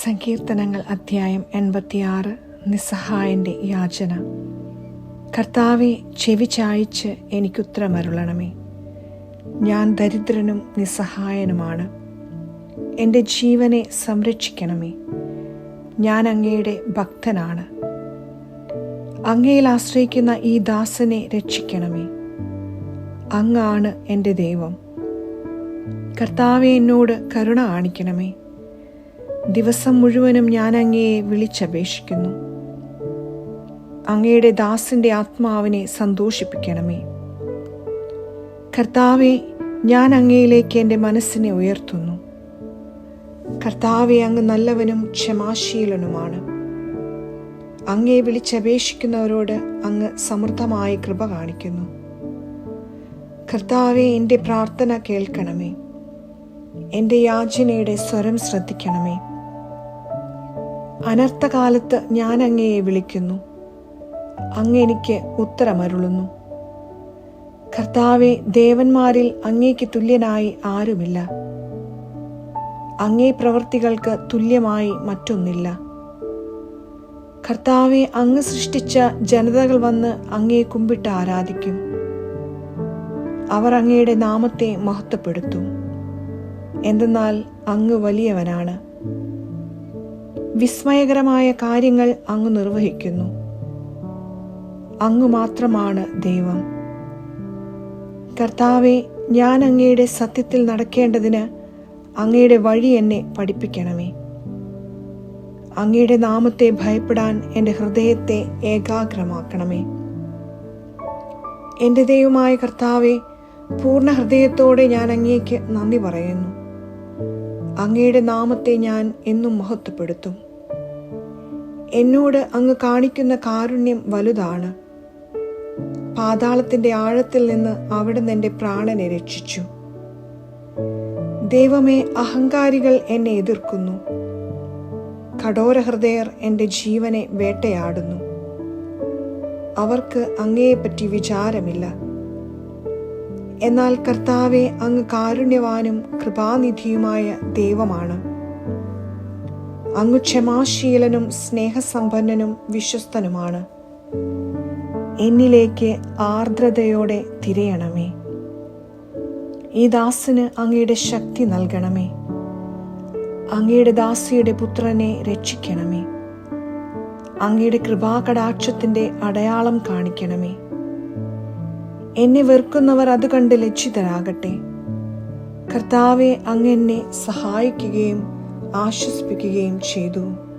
സങ്കീർത്തനങ്ങൾ അധ്യായം എൺപത്തിയാറ് നിസ്സഹായന്റെ യാചന. കർത്താവെ ചെവി ചായച്ച് എനിക്കുത്തരമരുളണമേ. ഞാൻ ദരിദ്രനും നിസ്സഹായനുമാണ്. എന്റെ ജീവനെ സംരക്ഷിക്കണമേ. ഞാൻ അങ്ങയുടെ ഭക്തനാണ്. അങ്ങയിൽ ആശ്രയിക്കുന്ന ഈ ദാസനെ രക്ഷിക്കണമേ. അങ്ങാണ് എന്റെ ദൈവം. കർത്താവെ എന്നോട് കരുണ കാണിക്കണമേ. ദിവസം മുഴുവനും ഞാൻ അങ്ങയെ വിളിച്ചപേക്ഷിക്കുന്നു. അങ്ങയുടെ ദാസിന്റെ ആത്മാവിനെ സന്തോഷിപ്പിക്കണമേ. കർത്താവെ ഞാൻ അങ്ങയിലേക്ക് എന്റെ മനസ്സിനെ ഉയർത്തുന്നു. കർത്താവെ അങ്ങ് നല്ലവനും ക്ഷമാശീലനുമാണ്. അങ്ങയെ വിളിച്ചപേക്ഷിക്കുന്നവരോട് അങ്ങ് സമൃദ്ധമായ കൃപ കാണിക്കുന്നു. കർത്താവെ എന്റെ പ്രാർത്ഥന കേൾക്കണമേ. എന്റെ യാചനയുടെ സ്വരം ശ്രദ്ധിക്കണമേ. അനർത്ഥകാലത്ത് ഞാൻ അങ്ങയെ വിളിക്കുന്നു. അങ്ങ് എനിക്ക് ഉത്തരമരുളുന്നു. കർത്താവെ ദേവന്മാരിൽ അങ്ങേക്ക് തുല്യനായി ആരുമില്ല. അങ്ങേ പ്രവൃത്തികൾക്ക് തുല്യമായി മറ്റൊന്നില്ല. കർത്താവെ അങ്ങ് സൃഷ്ടിച്ച ജനതകൾ വന്ന് അങ്ങയെ കുമ്പിട്ട് ആരാധിക്കും. അവർ അങ്ങയുടെ നാമത്തെ മഹത്വപ്പെടുത്തും. എന്തെന്നാൽ അങ്ങ് വലിയവനാണ്. വിസ്മയകരമായ കാര്യങ്ങൾ അങ്ങ് നിർവഹിക്കുന്നു. അങ്ങ് മാത്രമാണ് ദൈവം. കർത്താവെ ഞാൻ അങ്ങയുടെ സത്യത്തിൽ നടക്കേണ്ടതിന് അങ്ങയുടെ വഴി എന്നെ പഠിപ്പിക്കണമേ. അങ്ങയുടെ നാമത്തെ ഭയപ്പെടാൻ എന്റെ ഹൃദയത്തെ ഏകാഗ്രമാക്കണമേ. എന്റെ ദൈവമായ കർത്താവെ പൂർണ ഹൃദയത്തോടെ ഞാൻ അങ്ങേക്ക് നന്ദി പറയുന്നു. അങ്ങയുടെ നാമത്തെ ഞാൻ എന്നും മഹത്വപ്പെടുത്തും. എന്നോട് അങ്ങ് കാണിക്കുന്ന കാരുണ്യം വലുതാണ്. പാതാളത്തിന്റെ ആഴത്തിൽ നിന്ന് അവിടുന്ന് എന്റെ പ്രാണനെ രക്ഷിച്ചു. ദൈവമേ അഹങ്കാരികൾ എന്നെ എതിർക്കുന്നു. കഠോരഹൃദയർ എന്റെ ജീവനെ വേട്ടയാടുന്നു. അവർക്ക് അങ്ങയെപ്പറ്റി വിചാരമില്ല. എന്നാൽ കർത്താവെ അങ്ങ് കാരുണ്യവാനും കൃപാനിധിയുമായ ദൈവമാണ്. അങ്ങ് ക്ഷമാശീലനും സ്നേഹസമ്പന്നനും വിശ്വസ്തനുമാണ്. എന്നിലേക്ക് ആർദ്രതയോടെ തിരയണമേ. ഈ ദാസിന് അങ്ങയുടെ ശക്തി നൽകണമേ. അങ്ങയുടെ ദാസിയുടെ പുത്രനെ രക്ഷിക്കണമേ. അങ്ങയുടെ കൃപാകടാക്ഷത്തിന്റെ അടയാളം കാണിക്കണമേ. എന്നെ വെറുക്കുന്നവർ അത് കണ്ട് ലജ്ജിതരാകട്ടെ. കർത്താവെ അങ്ങ് എന്നെ സഹായിക്കുകയും ആശ്വസിപ്പിക്കുകയും ചെയ്തു.